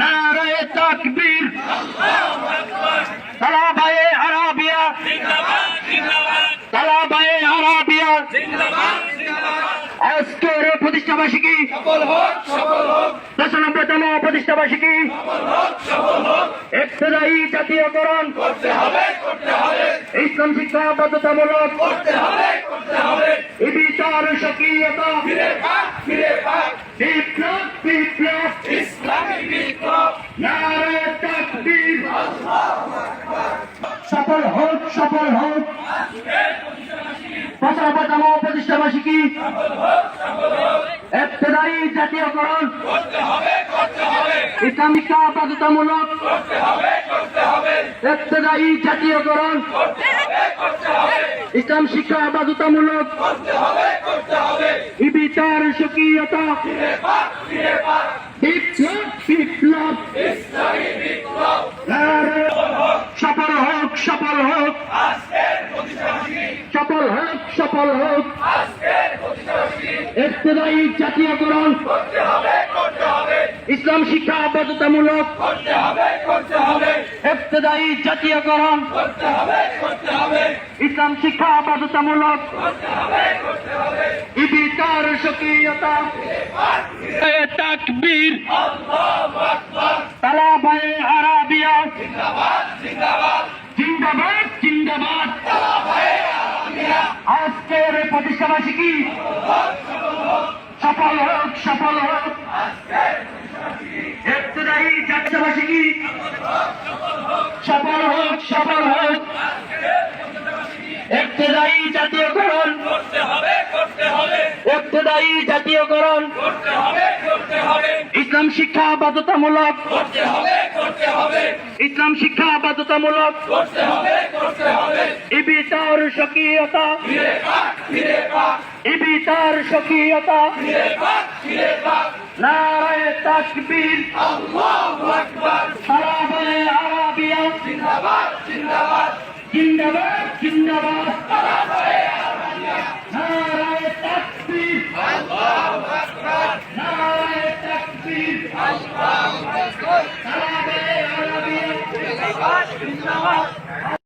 নারায়ে তাকবীর। তালাবায়ে আরাবিয়া। তালাবায়ে আরাবিয়া। আজকের প্রতিষ্ঠাবার্ষিকী। দশনব্বইতম প্রতিষ্ঠাবার্ষিকী। একটাই জাতীয়করণ। ইসলাম শিক্ষা বাধ্যতামূলক বিচার সক্রিয়তা ফিরে পাক ফিরে পাক। বিপ্লব বিপ্লব। নারায়ে তাকবীর সফল হোক সফল হোক। পঁচানব্বইতম প্রতিষ্ঠাবার্ষিকী। একটাই জাতীয়করণ। ইসলাম শিক্ষা বাধ্যতামূলক। একটাই জাতীয়করণ। ইসলাম শিক্ষা বাধ্যতামূলক। বিচার সক্রিয়তা বিপ্লব। সফল হোক। সফল হোক সফল হোক। সফল হোক একটাই জাতীয়করণ। ইসলাম শিক্ষা বাধ্যতামূলক। একটাই জাতীয়করণ। ইসলাম শিক্ষা বাধ্যতামূলক। বিচার সক্রিয়তা তাকবীর। তালাবায়ে আরাবিয়া। জিন্দাবাদ জিন্দাবাদ। আজকের প্রতিষ্ঠাবার্ষিকী। সফল হোক সফল হোক। একটাই যাত্রাবার্ষিকী একটাই জাতীয়করণ। একটাই জাতীয়করণ। ইসলাম শিক্ষা বাধ্যতামূলক। ইসলাম শিক্ষা বাধ্যতামূলক। ইবিতার সক্রিয়তা ইবিতার সক্রিয়তা নারায়ে তাকবীর। সালাবায়ে আরাবিয়া। জিন্দাবাদ জিন্দাবাদ। নারায়ে Hey!